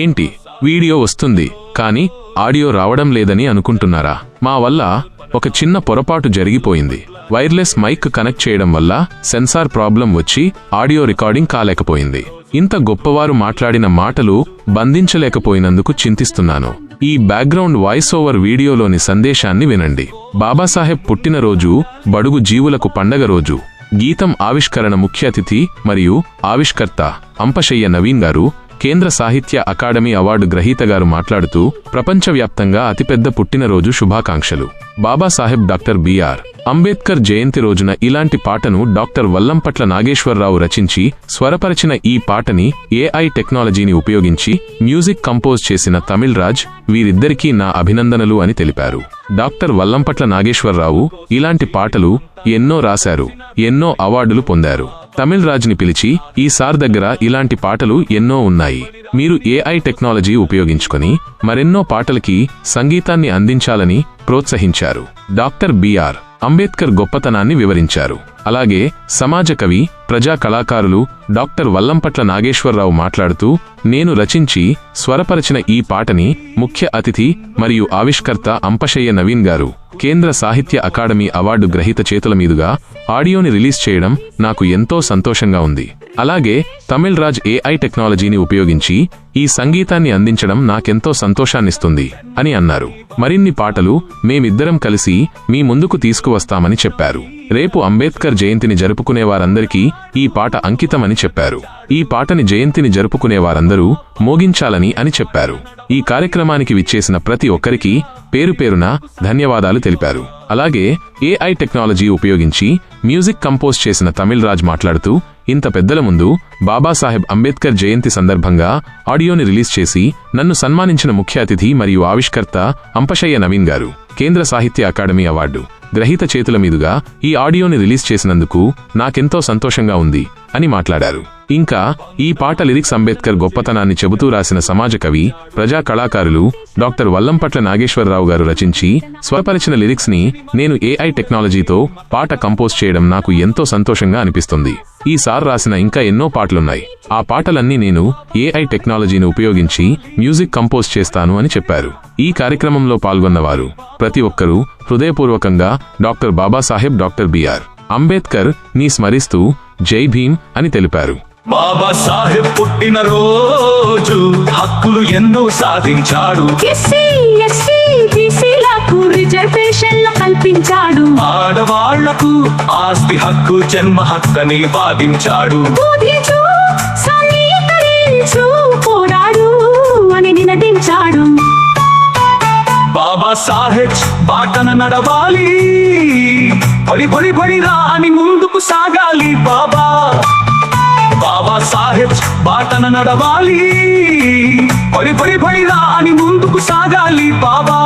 ఏంటి? వీడియో వస్తుంది కానీ ఆడియో రావడం లేదని అనుకుంటున్నారా? మా వల్ల ఒక చిన్న పొరపాటు జరిగిపోయింది. వైర్లెస్ మైక్ కనెక్ట్ చేయడం వల్ల సెన్సార్ ప్రాబ్లం వచ్చి ఆడియో రికార్డింగ్ కాలేకపోయింది. ఇంత గొప్పవారు మాట్లాడిన మాటలు బంధించలేకపోయినందుకు చింతిస్తున్నాను. ఈ బ్యాక్గ్రౌండ్ వాయిస్ ఓవర్ వీడియోలోని సందేశాన్ని వినండి. బాబాసాహెబ్ పుట్టినరోజు బడుగు జీవులకు పండగ రోజు. గీతం ఆవిష్కరణ ముఖ్య అతిథి మరియు ఆవిష్కర్త అంపశయ్య నవీన్ గారు కేంద్ర సాహిత్య అకాడమీ అవార్డు గ్రహీత గారు మాట్లాడుతూ ప్రపంచవ్యాప్తంగా అతిపెద్ద పుట్టినరోజు శుభాకాంక్షలు. Babasaheb doctor B R Ambedkar Jayanti రోజున ఇలాంటి పాటను డాక్టర్ వల్లంపట్ల నాగేశ్వరరావు రచించి స్వరపరచిన ఈ పాటని ఏఐ టెక్నాలజీని ఉపయోగించి మ్యూజిక్ కంపోజ్ చేసిన తమిళ్రాజ్ వీరిద్దరికీ నా అభినందనలు అని తెలిపారు. డాక్టర్ వల్లంపట్ల నాగేశ్వరరావు ఇలాంటి పాటలు ఎన్నో రాశారు ఎన్నో అవార్డులు పొందారు. తమిళ్ రాజ్ని పిలిచి ఈ సార్ దగ్గర ఇలాంటి పాటలు ఎన్నో ఉన్నాయి. మీరు ఏఐ టెక్నాలజీ ఉపయోగించుకొని మరెన్నో పాటలకి సంగీతాన్ని అందించాలని ప్రోత్సహించారు. డాక్టర్ బిఆర్ అంబేద్కర్ గొప్పతనాన్ని వివరించారు. అలాగే సమాజ కవి ప్రజా కళాకారులు డాక్టర్ వల్లంపట్ల నాగేశ్వరరావు మాట్లాడుతూ నేను రచించి స్వరపరచిన ఈ పాటని ముఖ్య అతిథి మరియు ఆవిష్కర్త అంపశయ్య నవీన్ గారు కేంద్ర సాహిత్య అకాడమీ అవార్డు గ్రహీత చేతుల మీదుగా ఆడియోని రిలీజ్ చేయడం నాకు ఎంతో సంతోషంగా ఉంది. అలాగే తమిళ్ రాజ్ ఏఐ టెక్నాలజీని ఉపయోగించి ఈ సంగీతాన్ని అందించడం నాకెంతో సంతోషాన్నిస్తుంది అని అన్నారు. మరిన్ని పాటలు మేమిద్దరం కలిసి మీ ముందుకు తీసుకువస్తామని చెప్పారు. రేపు అంబేద్కర్ జయంతిని జరుపుకునే వారందరికీ ఈ పాట అంకితమని చెప్పారు. ఈ పాటని జయంతిని జరుపుకునే వారందరూ మోగించాలని అని చెప్పారు. ఈ కార్యక్రమానికి విచ్చేసిన ప్రతి ఒక్కరికి పేరు పేరున ధన్యవాదాలు తెలిపారు. అలాగే ఏఐ టెక్నాలజీ ఉపయోగించి మ్యూజిక్ కంపోజ్ చేసిన తమిళ్ రాజ్ మాట్లాడుతూ ఇంత పెద్దల ముందు బాబాసాహెబ్ అంబేద్కర్ జయంతి సందర్భంగా ఆడియోని రిలీజ్ చేసి నన్ను సన్మానించిన ముఖ్య అతిథి మరియు ఆవిష్కర్త అంపశయ్య నవీన్ గారు. కేంద్ర సాహిత్య అకాడమీ అవార్డు. గ్రహీత చేతుల మీదుగా ఈ ఆడియోని రిలీజ్ చేసినందుకు నాకెంతో సంతోషంగా ఉంది. అని మాట్లాడారు. ఇంకా ఈ పాట లిరిక్స్ అంబేద్కర్ గొప్పతనాన్ని చెబుతూ రాసిన సమాజ కవి ప్రజా కళాకారులు డాక్టర్ వల్లంపట్ల నాగేశ్వరరావు గారు రచించి స్వరపరిచిన లిరిక్స్ని నేను ఏఐ టెక్నాలజీతో పాట కంపోజ్ చేయడం నాకు ఎంతో సంతోషంగా అనిపిస్తుంది. ఈ సార్ రాసిన ఇంకా ఎన్నో పాటలున్నాయి. ఆ పాటలన్నీ నేను ఏఐ టెక్నాలజీని ఉపయోగించి మ్యూజిక్ కంపోజ్ చేస్తాను అని చెప్పారు. ఈ కార్యక్రమంలో పాల్గొన్నవారు ప్రతి ఒక్కరూ హృదయపూర్వకంగా డాక్టర్ బాబాసాహెబ్ డాక్టర్ బిఆర్ అంబేద్కర్ని స్మరిస్తూ జై భీమ్ అని తెలిపారు. బాబా సాహెబ్ పుట్టిన రోజు హక్కులు ఎన్నో సాధించాడు. కల్పించాడు. ఆడవాళ్ళకు ఆస్తి హక్కు జన్మ హక్కని వాదించాడు. పోరాడు అని నినదించాడు. బాబా సాహెబ్ బాటన నడవాలి. పడి పడి పడి రా అని ముందుకు సాగాలి బాబా. బాబా సాహెబ్ బాటన నడవాలి. పడి పడి పడి రా అని ముందుకు సాగాలి బాబా.